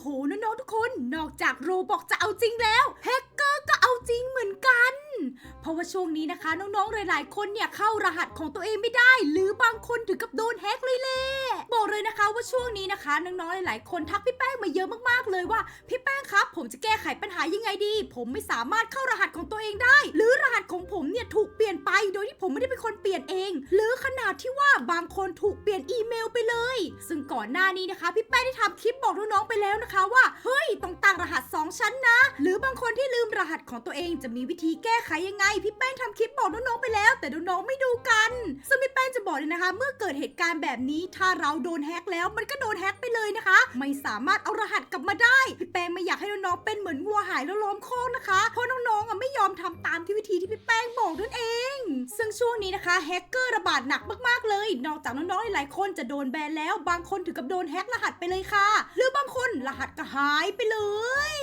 โหน้องๆทุกคน นอกจากโรบอกจะเอาจริงแล้วแฮกเกอร์ก็เอาจริงเหมือน ราะว่าช่วงนี้นะคะ น้องๆ หลาย ๆ คนเนี่ยเข้ารหัสของตัวเองไม่ได้ หรือบางคนถึงกับโดนแฮกเลยแหละบอกเลยนะคะว่าช่วงนี้นะคะน้องๆ หลาย ๆ คนทักพี่แป้งมาเยอะมากๆ เลยว่าพี่แป้งครับ ผมจะแก้ไขปัญหายังไงดี ผมไม่สามารถเข้ารหัสของตัวเองได้ หรือรหัสของผมเนี่ยถูกเปลี่ยนไป โดยที่ผมไม่ได้เป็นคนเปลี่ยนเอง หรือขนาดที่ว่าบางคนถูกเปลี่ยนอีเมลไปเลย ซึ่งก่อนหน้านี้นะคะพี่แป้งได้ทำคลิปบอกน้องๆ ไปแล้วนะคะว่าเฮ้ยต้องตั้งรหัส 2 ชั้นนะ หรือบางคนที่ลืมรหัสของตัวเองจะมีวิธีแก้ไขยังไงพี่แป้งทำคลิปบอกน้องๆไปแล้ว แต่น้องๆไม่ดูกัน ซึ่งพี่แป้งจะบอกเลยนะคะ เมื่อเกิดเหตุการณ์แบบนี้ถ้าเราโดนแฮกแล้วมันก็โดนแฮกไปเลยนะคะ ไม่สามารถเอารหัสกลับมาได้พี่แป้งไม่อยากให้น้องๆเป็นเหมือนวัวหายแล้วล้อมคอกนะคะเพราะน้อง อะไม่ยอมทำตามที่วิธีที่พี่แป้งบอกนั่นเอง ซึ่งช่วงนี้นะคะแฮกเกอร์ระบาดหนักมากๆเลย นอกจากน้องๆหลายคนจะโดนแบนแล้ว บางคนถึงกับโดนแฮกรหัสไปเลยค่ะ หรือบางคนรหัสก็หายไปเลย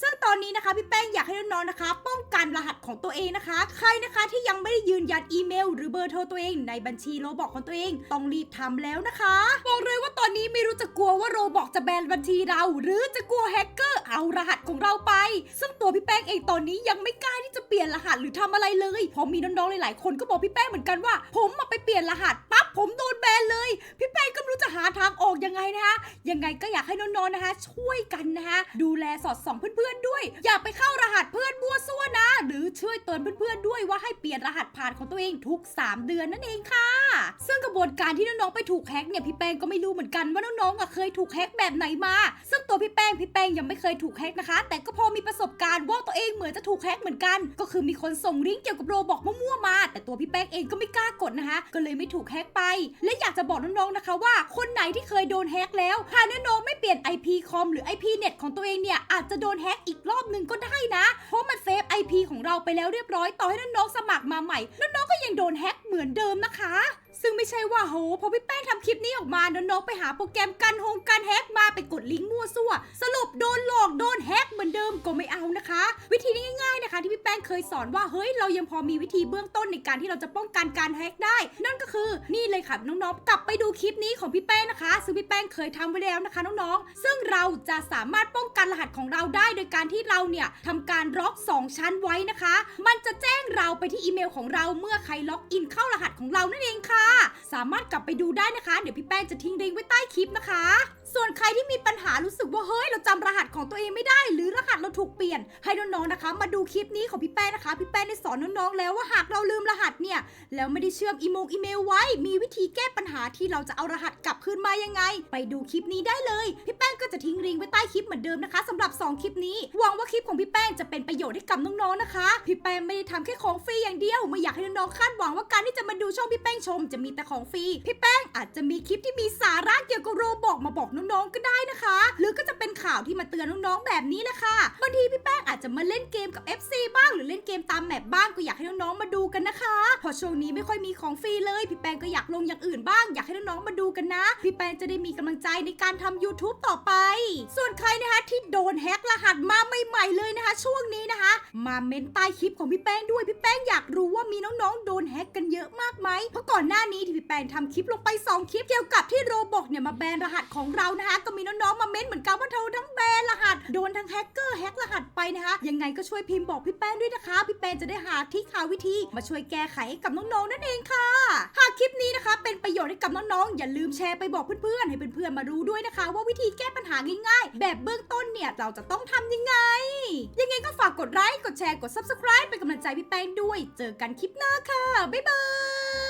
ซึ่งตอนนี้นะคะพี่แป้งอยากให้น้องๆนะคะ ป้องกันรหัสของตัวเองนะคะ ใครนะคะที่ยังไม่ได้ยืนยันอีเมล หรือเบอร์โทรตัวเองในบัญชีโรบอกของตัวเอง ต้องรีบทำแล้วนะคะบอกเลยว่าตอนนี้ กลัวว่าโรบอกจะแบนบัญชีเรา หรือจะกลัวแฮกเกอร์เอารหัสของเราไป ซึ่งตัวพี่แป้งเองตอนนี้ยังไม่กล้าที่จะเปลี่ยนรหัสหรือทำอะไรเลยเพราะมีน้องๆหลายๆคนก็บอกพี่แป้งเหมือนกันว่า ผมมาไปเปลี่ยนรหัสปั๊บผมโดนแบนเลย พี่แป้งก็ไม่รู้จะหาทางออกยังไงนะคะยังไงก็อยากให้น้องๆนะคะ ช่วยกันนะคะดูแลสอดส่องเพื่อนๆด้วย อย่าไปเข้ารหัสเพื่อนบัวซั่วนะ หรือช่วยเตือนเพื่อนๆด้วยว่าให้เปลี่ยนรหัสผ่านของตัวเองทุก 3 เดือนนั่นเองค่ะ ซึ่งกระบวนการที่น้องๆไปถูกแฮกเนี่ยพี่แป้งก็ไม่รู้เหมือนกันว่าน้องๆอะเคยถูกแฮกแบบไหนมา ซึ่งตัวพี่แป้งพี่แป้งยังไม่เคยถูกแฮกนะคะ แต่ก็พอมีประสบการณ์ว่าตัวเองเหมือนจะถูกแฮกเหมือนกัน ก็คือมีคนส่งลิงก์เกี่ยวกับโรบอกมั่วๆมา แต่ตัวพี่แป้งเองก็ไม่กล้ากดนะคะ ก็เลยไม่ถูกแฮกไป และอยากจะบอกน้องๆนะคะว่า คนไหนที่เคยโดนแฮกแล้วหากน้องๆไม่เปลี่ยน IP คอมหรือ IP เน็ตของตัวเองเนี่ยอาจจะโดนแฮกอีกรอบหนึ่งก็ได้นะ เพราะมันเซฟ IP ของเราไปแล้วเรียบร้อยต่อให้น้องๆสมัครมาใหม่น้องๆก็ยังโดนแฮกเหมือนเดิมนะคะ ซึ่งไม่ใช่ว่าโหพอพี่แป้งทำคลิปนี้ออกมาน้องๆไปหาโปรแกรมกันโฮงกันแฮกมาไปกดลิงก์มั่วซั่ว สรุปโดนหลอกโดนแฮกเหมือนเดิมก็ไม่เอานะคะ วิธีนี้ง่ายๆนะคะ ที่พี่แป้งเคยสอนว่าเฮ้ยเรายังพอมีวิธีเบื้องต้นในการที่เราจะป้องกันการแฮกได้ นั่นก็คือนี่เลยค่ะน้องๆกลับไปดูคลิปนี้ของพี่แป้งนะคะซึ่งพี่แป้งเคยทำไว้แล้วนะคะน้องๆซึ่งเราจะสามารถป้องกันรหัสของเราได้ โดยการที่เราเนี่ยทำการล็อก 2 ชั้นไว้นะคะ มันจะแจ้งเราไปที่อีเมลของเราเมื่อใครล็อกอินเข้ารหัสของเรานั่นเองค่ะสามารถกลับไปดูได้นะคะ เดี๋ยวพี่แป้งจะทิ้งลิงก์ไว้ใต้คลิปนะคะ ส่วนใครที่มีปัญหารู้สึกว่าเฮ้ย เราจำรหัสของตัวเองไม่ได้ หรือรหัสเราถูกเปลี่ยน ให้น้องๆนะคะ มาดูคลิปนี้ของพี่แป้งนะคะ พี่แป้งได้สอนน้องๆแล้วว่าหากเราลืมรหัสเนี่ย แล้วไม่ได้เชื่อมอีโมงอีเมลไว้ มีวิธีแก้ปัญหาที่เราจะเอารหัสกลับคืนมายังไง ไปดูคลิปนี้ได้เลย พี่แป้งก็จะทิ้งลิงก์ไว้ใต้คลิปเหมือนเดิมนะคะสำหรับ 2 คลิปนี้ หวังว่าคลิปของพี่แป้งจะเป็นประโยชน์ให้กับน้องๆนะคะ พี่แป้งไม่ได้ทำแค่ของฟรีอย่างเดียว ไม่อยากให้น้องๆคาดหวังว่าการที่จะมาดูช่องพี่แป้งชมจะมีแต่ของฟรี พี่แป้งอาจจะมีคลิปที่มีสาระเกี่ยวกับโรบอกมาบอกน้องๆ ก็ได้นะคะ หรือก็จะเป็นข่าวที่มาเตือนน้องๆ แบบนี้แหละค่ะ บางทีพี่แป้งอาจจะมาเล่นเกมกับ FC บ้างหรือเล่นเกมตามแมปบ้างก็อยากให้น้องๆ มาดูกันนะคะเพอช่วงนี้ไม่ค่อยมีของฟรีเลย พี่แป้งก็อยากลงอย่างอื่นบ้าง อยากให้น้องๆ มาดูกันนะ พี่แป้งจะได้มีกำลังใจในการทำ YouTube ต่อไปส ที่โดนแฮกรหัสมาใหม่ๆเลยนะคะ ช่วงนี้นะคะ มาเมนใต้คลิปของพี่แป้งด้วยพี่แป้งอยากรู้ว่ามีน้องๆ โดนแฮกกันเยอะมากไหมเพราะก่อนหน้านี้ที่พี่แป้งทำคลิปลงไปสองคลิปเกี่ยวกับที่โรบอกเนี่ยมาแบนรหัสของเรานะคะ ก็มีน้องๆมาเม้นเหมือนกันว่าเธอทั้งแบนรหัสโดนทั้งแฮกเกอร์แฮกรหัสไปนะคะยังไงก็ช่วยพิมพ์บอกพี่แป้งด้วยนะคะ พี่แป้งจะได้หาที่หาวิธีมาช่วยแก้ไขให้กับน้องๆนั่นเองค่ะหาก ชน์ให้กับน้องๆ อย่าลืมแชร์ไปบอกเพื่อนๆ ให้เพื่อนๆ มารู้ด้วยนะคะ ว่าวิธีแก้ปัญหาง่ายๆ แบบเบื้องต้นเนี่ย เราจะต้องทำยังไง ยังไงก็ฝากกดไลค์ กดแชร์ กด subscribe เป็นกำลังใจพี่แป้งด้วย เจอกันคลิปหน้าค่ะ บ๊ายบาย